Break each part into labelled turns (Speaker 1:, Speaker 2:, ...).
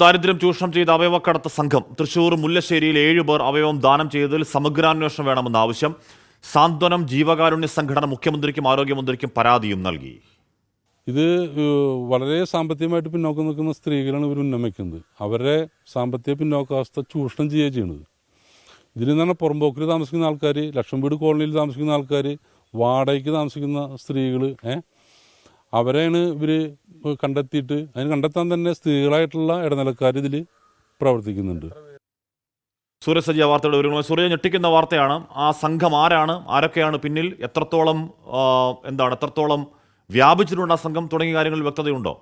Speaker 1: ദാരിദ്ര്യം ചൂഷണം ചെയ്ത അവയവക്കടത്ത് സംഘം തൃശൂർ മുല്ലശ്ശേരിയിൽ ഏഴുപേർ അവയവം ദാനം ചെയ്തതിൽ സമഗ്രാന്വേഷണം വേണമെന്ന ആവശ്യം. സാന്ത്വനം ജീവകാരുണ്യ സംഘടന മുഖ്യമന്ത്രിക്കും ആരോഗ്യമന്ത്രിക്കും പരാതിയും നൽകി.
Speaker 2: ഇത് വളരെ സാമ്പത്തികമായിട്ട് പിന്നോക്കം നിൽക്കുന്ന സ്ത്രീകളാണ് ഇവർ ഉന്നമിക്കുന്നത് അവരെ സാമ്പത്തിക പിന്നോക്കാവസ്ഥ ചൂഷണം ചെയ്യുക ചെയ്യുന്നത്. ഇതിൽ പറഞ്ഞാൽ പുറമ്പോക്കിൽ താമസിക്കുന്ന ആൾക്കാർ ലക്ഷം വീട് കോളനിയിൽ താമസിക്കുന്ന ആൾക്കാർ വാടകയ്ക്ക് താമസിക്കുന്ന സ്ത്രീകൾ ഏ അവരെയാണ് ഇവർ കണ്ടെത്തിയിട്ട് അതിന് കണ്ടെത്താൻ തന്നെ സ്ത്രീകളായിട്ടുള്ള ഇടനിലക്കാർ ഇതിൽ പ്രവർത്തിക്കുന്നുണ്ട്.
Speaker 1: സൂര്യസജ്ജ വാർത്തയുടെ വിവരങ്ങൾ സൂര്യ ഞെട്ടിക്കുന്ന വാർത്തയാണ്. ആ സംഘം ആരാണ്? ആരൊക്കെയാണ് പിന്നിൽ? എത്രത്തോളം എന്താണ്? എത്രത്തോളം വ്യാപിച്ചിട്ടുണ്ട് ആ സംഘം? തുടങ്ങിയ കാര്യങ്ങളിൽ വ്യക്തതയുണ്ടോ?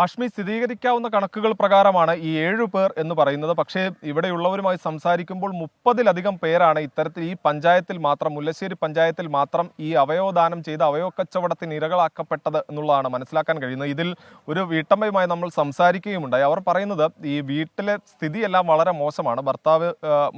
Speaker 3: ഹാഷ്മി സ്ഥിരീകരിക്കാവുന്ന കണക്കുകൾ പ്രകാരമാണ് ഈ ഏഴു പേർ എന്ന് പറയുന്നത്. പക്ഷേ ഇവിടെയുള്ളവരുമായി സംസാരിക്കുമ്പോൾ മുപ്പതിലധികം പേരാണ് ഇത്തരത്തിൽ ഈ പഞ്ചായത്തിൽ മാത്രം മുല്ലശ്ശേരി പഞ്ചായത്തിൽ മാത്രം ഈ അവയവദാനം ചെയ്ത് അവയവ കച്ചവടത്തിന് ഇരകളാക്കപ്പെട്ടത് എന്നുള്ളതാണ് മനസ്സിലാക്കാൻ കഴിയുന്നത്. ഇതിൽ ഒരു വീട്ടമ്മയുമായി നമ്മൾ സംസാരിക്കുകയുമുണ്ടായി. അവർ പറയുന്നത് ഈ വീട്ടിലെ സ്ഥിതിയെല്ലാം വളരെ മോശമാണ്. ഭർത്താവ്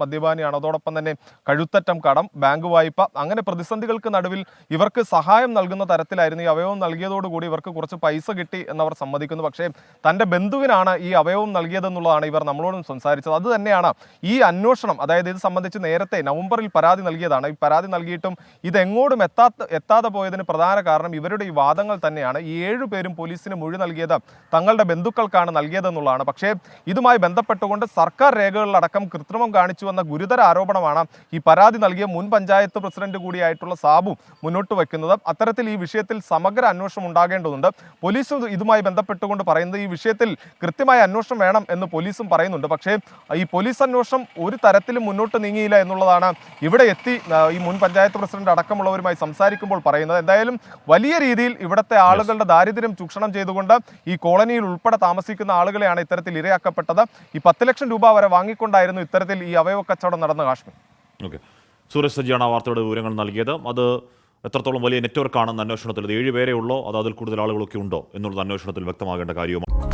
Speaker 3: മദ്യപാനിയാണ്. അതോടൊപ്പം തന്നെ കഴുത്തറ്റം കടം ബാങ്ക് വായ്പ അങ്ങനെ പ്രതിസന്ധികൾക്ക് നടുവിൽ ഇവർക്ക് സഹായം നൽകുന്ന തരത്തിലായിരുന്നു ഈ അവയവം നൽകിയതോടുകൂടി ഇവർക്ക് കുറച്ച് പൈസ കിട്ടി എന്നവർ സമ്മതിക്കുന്നു. പക്ഷേ തന്റെ ബന്ധുവിനാണ് ഈ അവയവം നൽകിയതെന്നുള്ളതാണ് ഇവർ നമ്മളോടും സംസാരിച്ചത്. അത് തന്നെയാണ് ഈ അന്വേഷണം അതായത് ഇത് സംബന്ധിച്ച് നേരത്തെ നവംബറിൽ പരാതി നൽകിയതാണ്. ഈ പരാതി നൽകിയിട്ടും ഇത് എങ്ങോട്ടും എത്താത്ത എത്താതെ പോയതിന് പ്രധാന കാരണം ഇവരുടെ ഈ വാദങ്ങൾ തന്നെയാണ്. ഈ ഏഴു പേരും പോലീസിന് മൊഴി നൽകിയത് തങ്ങളുടെ ബന്ധുക്കൾക്കാണ് നൽകിയതെന്നുള്ളതാണ്. പക്ഷേ ഇതുമായി ബന്ധപ്പെട്ടുകൊണ്ട് സർക്കാർ രേഖകളിലടക്കം കൃത്രിമം കാണിച്ചു വന്ന ഗുരുതര ആരോപണമാണ് ഈ പരാതി നൽകിയ മുൻ പഞ്ചായത്ത് പ്രസിഡന്റ് കൂടിയായിട്ടുള്ള സാബു മുന്നോട്ട് വയ്ക്കുന്നത്. അത്തരത്തിൽ ഈ വിഷയത്തിൽ സമഗ്ര അന്വേഷണം ഉണ്ടാകേണ്ടതുണ്ട്. പോലീസ് ഇതുമായി ബന്ധപ്പെട്ടുകൊണ്ട് പറയുന്നത് ഈ വിഷയത്തിൽ കൃത്യമായ അന്വേഷണം വേണം എന്ന് പോലീസും പറയുന്നുണ്ട്. പക്ഷേ ഈ പോലീസ് അന്വേഷണം ഒരു തരത്തിലും മുന്നോട്ട് നീങ്ങിയില്ല എന്നുള്ളതാണ് ഇവിടെ എത്തി ഈ മുൻ പഞ്ചായത്ത് പ്രസിഡന്റ് അടക്കമുള്ളവരുമായി സംസാരിക്കുമ്പോൾ പറയുന്നത്. എന്തായാലും വലിയ രീതിയിൽ ഇവിടുത്തെ ആളുകളുടെ ദാരിദ്ര്യം ചൂഷണം ചെയ്തുകൊണ്ട് ഈ കോളനിയിൽ ഉൾപ്പെടെ താമസിക്കുന്ന ആളുകളെയാണ് ഇത്തരത്തിൽ ഇരയാക്കപ്പെട്ടത്. ഈ പത്ത് ലക്ഷം രൂപ വരെ വാങ്ങിക്കൊണ്ടായിരുന്നു ഇത്തരത്തിൽ ഈ അവയവ കച്ചവടം നടന്ന കാശ്മീർ.
Speaker 1: ഓക്കെ. സജ്ജിയാണ് സജിയാണ് വാർത്തയുടെ വിവരങ്ങൾ നൽകിയത്. അത് എത്രത്തോളം വലിയ നെറ്റ്വർക്കാണെന്ന് അന്വേഷണത്തിൽ ഇത് ഏഴ് പേരേ ഉള്ളോ അതോ അതിൽ കൂടുതൽ ആളുകളൊക്കെ ഉണ്ടോ എന്നുള്ളത് അന്വേഷണത്തിൽ വ്യക്തമാകേണ്ട കാര്യവുമാണ്.